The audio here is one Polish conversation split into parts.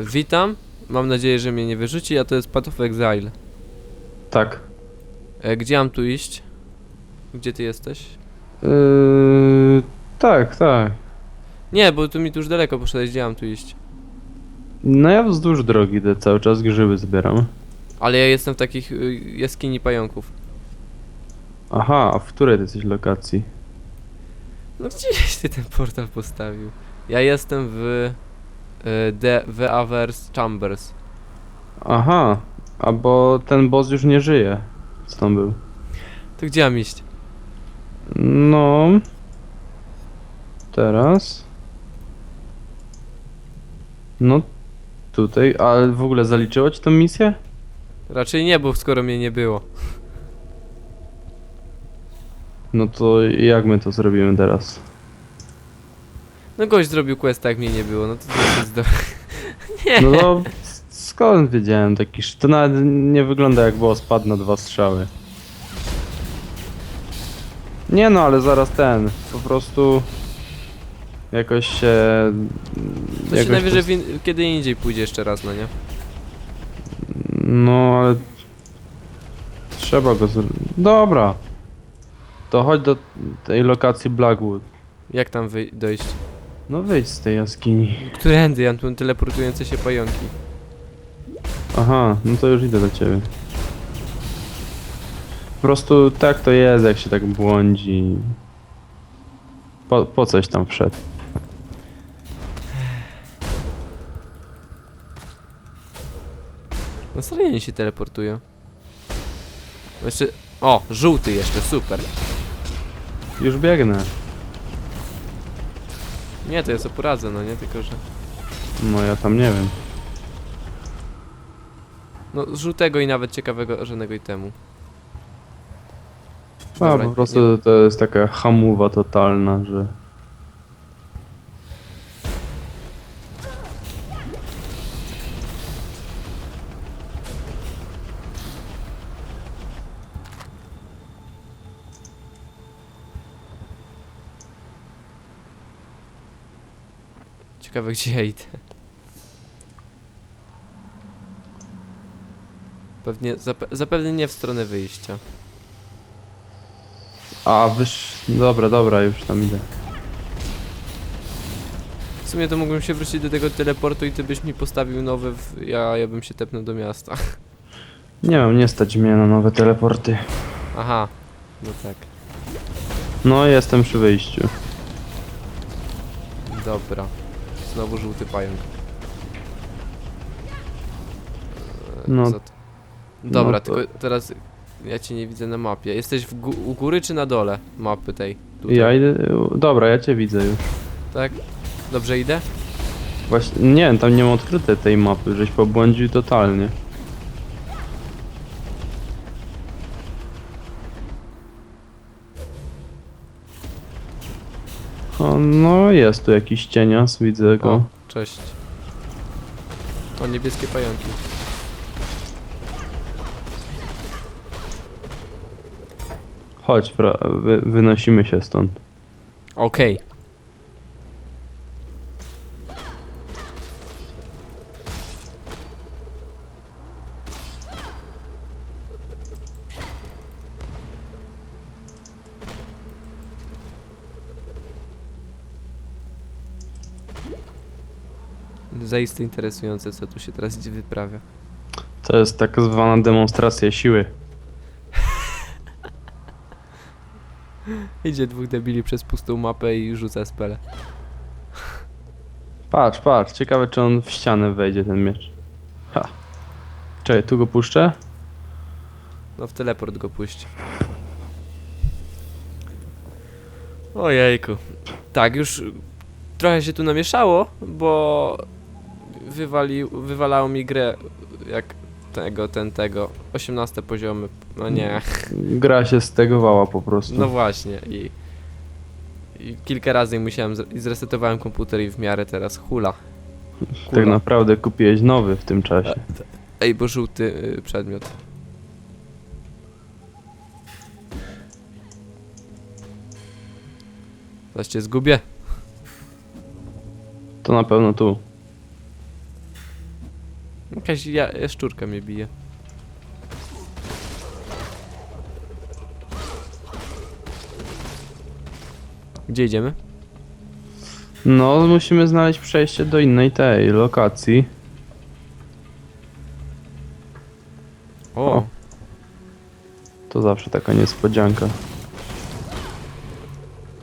Witam. Mam nadzieję, że mnie nie wyrzuci, a to jest Path of Exile. Tak. E, gdzie mam tu iść? Gdzie ty jesteś? Yy, tak, tak. Nie, bo tu mi tu już daleko poszedłeś, gdzie mam tu iść? No ja wzdłuż drogi idę cały czas grzyby zbieram. Ale ja jestem w takich y, jaskini pająków. Aha, a w której ty jesteś lokacji? No gdzieś ty ten portal postawił? Ja jestem w... Y, The, the Avers Chambers. Aha, a bo ten boss już nie żyje. Co tam był? To gdzie mam iść? No. Teraz. No tutaj, ale w ogóle zaliczyło ci tą misję? Raczej nie, bo skoro mnie nie było. No to jak my to zrobimy teraz? No gość zrobił questa, jak mnie nie było, no to to jest do... Nie. No s- skąd wiedziałem taki sz... To nawet nie wygląda jak boss padł na dwa strzały. Nie no, ale zaraz ten, po prostu jakoś się... To się jakoś najwyżej to- kiedy indziej pójdzie jeszcze raz, no nie? No ale... Trzeba go zr... Dobra. To chodź do tej lokacji Blackwood. Jak tam wy... dojść? No wyjdź z tej jaskini. Którędy? Ja tu teleportujące się pająki. Aha, no to już idę do ciebie. Po prostu tak to jest, jak się tak błądzi. Po, po coś tam wszedł. No serio oni się teleportują. Jeszcze... O, żółty jeszcze, super. Już biegnę. Nie, to ja sobie poradzę, no nie? Tylko, że... No ja tam nie wiem. No, żółtego i nawet ciekawego żadnego itemu. A Dobra, po prostu to jest taka hamuwa totalna, że... Ciekawe, gdzie ja idę. Pewnie, zape zapewne nie w stronę wyjścia. A wyż... Dobra, dobra, już tam idę. W sumie to mógłbym się wrócić do tego teleportu i ty byś mi postawił nowy, w... ja, ja bym się tepnął do miasta. Nie wiem, nie stać mnie na nowe teleporty. Aha, no tak. No jestem przy wyjściu. Dobra. Znowu żółty pająk. Eee, No. za Dobra, no to- tylko teraz ja cię nie widzę na mapie. Jesteś w gó- u góry czy na dole mapy tej? Tutaj. Ja idę... Dobra, ja cię widzę już. Tak? Dobrze idę? Właśnie, nie, tam nie ma odkryte tej mapy, żeś pobłądził totalnie. O, no jest tu jakiś cienias, widzę go. O, cześć. O, niebieskie pająki. Chodź, pra- wy, wynosimy się stąd. Okej. Zaiste interesujące, co tu się teraz wyprawia. To jest tak zwana demonstracja siły. Idzie dwóch debili przez pustą mapę i rzuca spele. Patrz, patrz, ciekawe czy on w ścianę wejdzie ten miecz. Ha. Czekaj, tu go puszczę? No w teleport go puść. Ojejku. Tak, już trochę się tu namieszało, bo wywalił, wywalało mi grę jak tego, ten, tego. 18 poziomy. No nie. Gra się stegowała po prostu. No właśnie i, i kilka razy musiałem, zre- i zresetowałem komputer i w miarę teraz hula. tak Kula. naprawdę kupiłeś nowy w tym czasie. Ej, bo żółty y, przedmiot. Zaś cię zgubię. To na pewno tu. Jakaś ja, jaszczurka mnie bije. Gdzie idziemy? No, musimy znaleźć przejście do innej tej lokacji. O, O. To zawsze taka niespodzianka.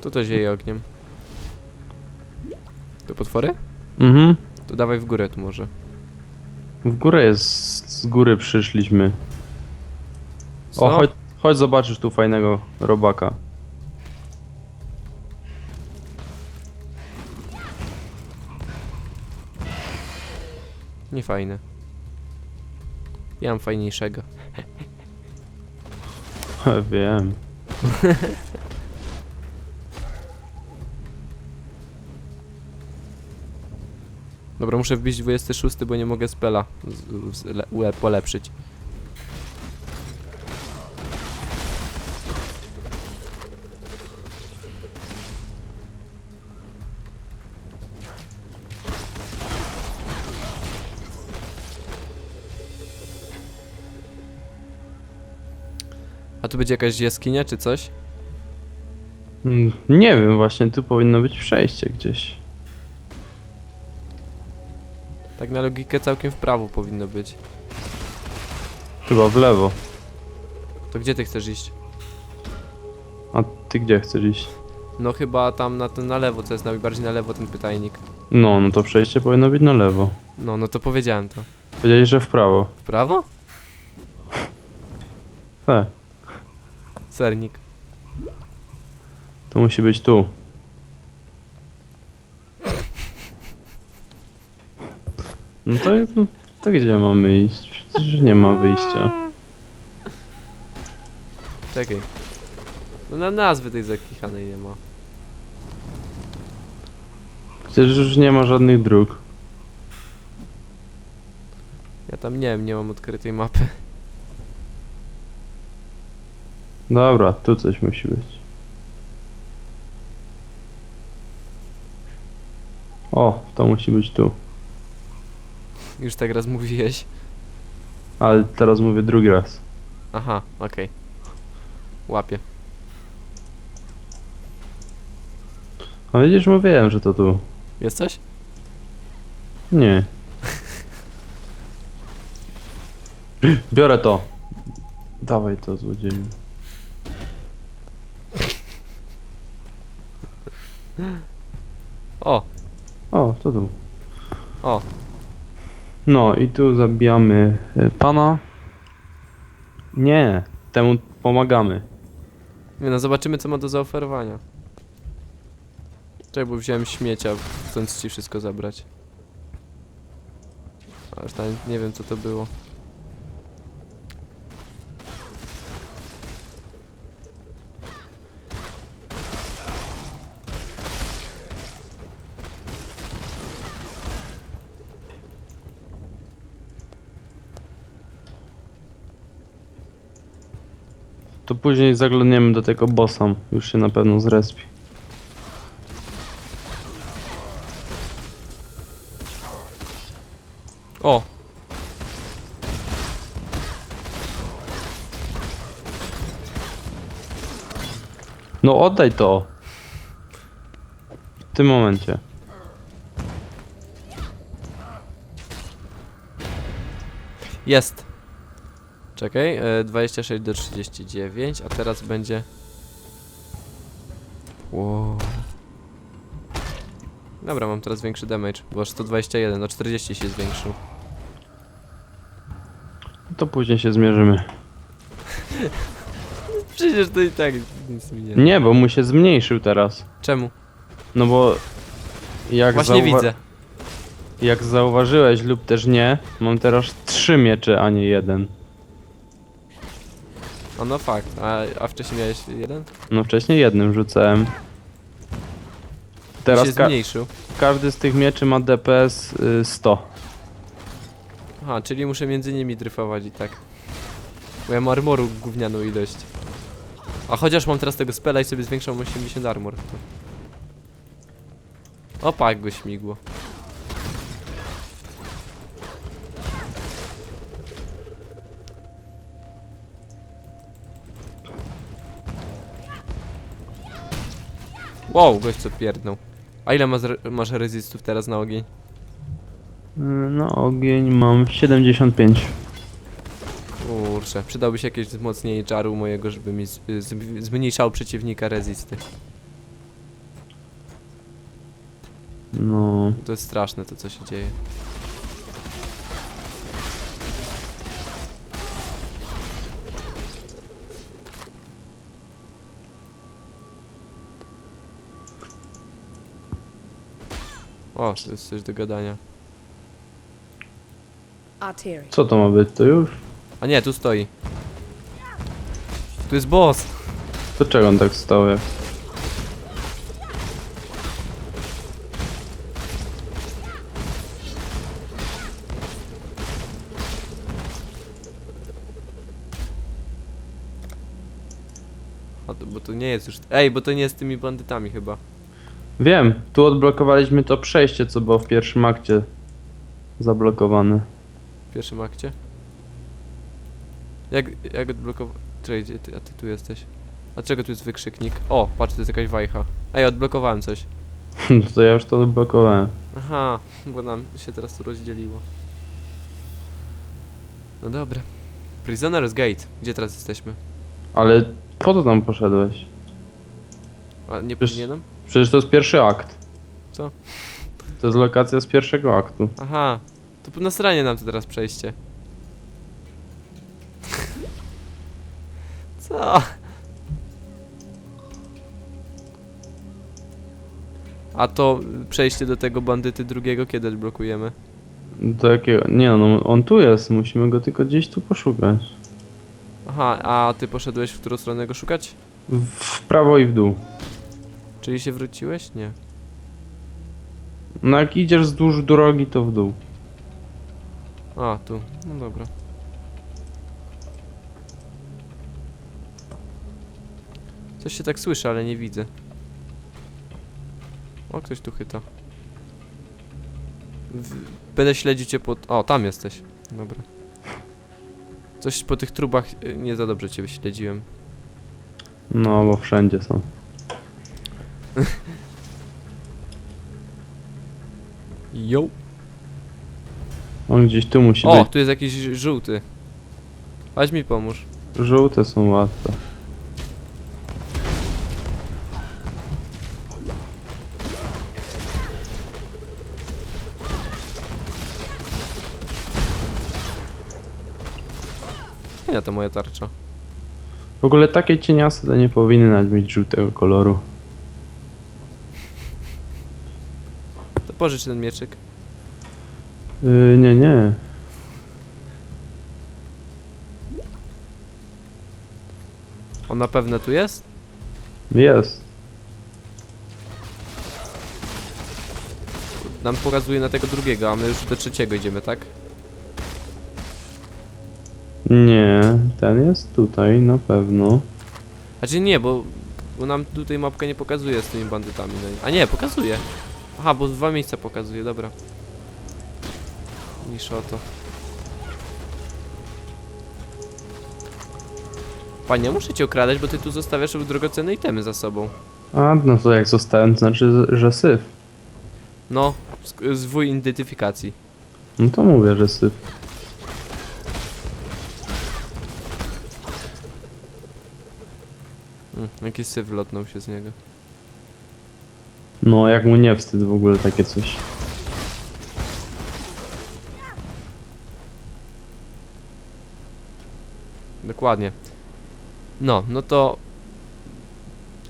tu to zieje ogniem. To potwory? Mhm. To dawaj w górę tu może. W górę jest, z góry przyszliśmy. O, Co? chodź, chodź zobaczysz tu fajnego robaka. Nie fajne. Ja mam fajniejszego. Wiem. Dobra, muszę wbić 26, bo nie mogę spela polepszyć. A tu będzie jakaś jaskinia czy coś? Mm, Nie wiem, właśnie tu powinno być przejście gdzieś. Tak na logikę całkiem w prawo powinno być. Chyba w lewo. To gdzie ty chcesz iść? A ty gdzie chcesz iść? No chyba tam na, ten, na lewo, co jest najbardziej na lewo ten pytajnik. No, no to przejście powinno być na lewo. No, no to powiedziałem to. Powiedziałeś, że w prawo. W prawo? Tak, Sernik. to musi być tu. No to, no, to gdzie mamy iść? Przecież nie ma wyjścia. Czekaj. No na nazwy tej zakichanej nie ma. Przecież już nie ma żadnych dróg. Ja tam nie wiem, nie mam odkrytej mapy. Dobra, tu coś musi być. O, to musi być tu. Już tak raz mówiłeś. Ale teraz mówię drugi raz. Aha, okej. Łapię. A widzisz, mówiłem, że to tu. Jest coś? Nie. Biorę to. Dawaj to, złodzieju. O, O, to tu. o. No i tu zabijamy y, pana. Nie, temu pomagamy. Nie no, zobaczymy co ma do zaoferowania. Czekaj, bo wziąłem śmiecia, chcąc ci wszystko zabrać. Aż tam nie wiem co to było. To później zaglądniemy do tego bossa. Już się na pewno zrespi. O! No oddaj to. W tym momencie. Jest! Czekaj, e, 26 do 39, a teraz będzie... Wow. Dobra, mam teraz większy damage, bo aż 121, no 40 się zwiększył. To później się zmierzymy. Przecież to i tak nic mi nie... Nie, bo mu się zmniejszył teraz. Czemu? No bo jak, Właśnie zauwa- widzę. jak zauważyłeś lub też nie, mam teraz trzy miecze, a nie jeden. O no fakt, a, a wcześniej miałeś jeden? No wcześniej jednym rzucałem. Teraz się ka- zmniejszył. każdy z tych mieczy ma DPS y, 100. Aha, czyli muszę między nimi dryfować i tak. Bo ja mam armoru gównianą ilość. A chociaż mam teraz tego spela i sobie zwiększam 80 armor. To... Opa, jak go śmigło. Wow, gość co pierdnął. A ile masz, masz rezystów teraz na ogień? No ogień mam 75. Kurczę, przydałby się jakieś wzmocnienie czaru mojego, żeby mi z, z, zmniejszał przeciwnika rezisty. No. To jest straszne to, co się dzieje. O, to jest coś do gadania. Co to ma być? To już? A nie, tu stoi. Tu jest boss! To czego on tak stał jak? A to, bo to nie jest już... Ej, bo to nie jest z tymi bandytami chyba. Wiem, tu odblokowaliśmy to przejście, co było w pierwszym akcie zablokowane. W pierwszym akcie. Jak, jak odblokować... Czekaj, gdzie ty, a ty tu jesteś? A czego tu jest wykrzyknik? O, patrz, to jest jakaś wajcha. Ej, odblokowałem coś. to ja już to odblokowałem. Aha, bo nam się teraz tu rozdzieliło. No dobra. Prisoner's Gate. Gdzie teraz jesteśmy? Ale po co tam poszedłeś? A nie Wiesz- powinienem? Przecież to jest pierwszy akt. Co? To jest lokacja z pierwszego aktu. Aha. To na stronie nam to teraz przejście. Co? A to przejście do tego bandyty drugiego kiedy odblokujemy? Do jakiego? Nie no, on tu jest, musimy go tylko gdzieś tu poszukać. Aha, a ty poszedłeś w którą stronę go szukać? W prawo i w dół. Czyli się wróciłeś? Nie. No jak idziesz wzdłuż drogi, to w dół. A, tu. No dobra. Coś się tak słyszy, ale nie widzę. O, ktoś tu chyta. W... Będę śledzić cię pod... O, tam jesteś. Dobra. Coś po tych trubach y, nie za dobrze cię śledziłem. No, bo wszędzie są. Jo. On gdzieś tu musi O, być. tu jest jakiś żółty. Chodź mi pomóż. Żółte są łatwe. Nie, to moja tarcza. W ogóle takie cieniaste to nie powinny mieć żółtego koloru. Pożycz ten mieczyk. Yy, nie, nie. On na pewno tu jest? Jest. Nam pokazuje na tego drugiego, a my już do trzeciego idziemy, tak? Nie, ten jest tutaj na pewno. Znaczy nie, bo, bo nam tutaj mapka nie pokazuje z tymi bandytami. No. i- A nie, pokazuje. Aha, bo dwa miejsca pokazuje, dobra. Niż o to. Panie, muszę cię okradać, bo ty tu zostawiasz drogocenne itemy za sobą. A, no to jak zostałem, to znaczy, że syf. No, zwój identyfikacji. No to mówię, że syf. Mm, jakiś syf lotnął się z niego. No, jak mu nie wstyd w ogóle takie coś. Dokładnie. No, no to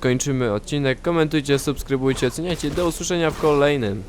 kończymy odcinek. Komentujcie, subskrybujcie, oceniajcie. Do usłyszenia w kolejnym.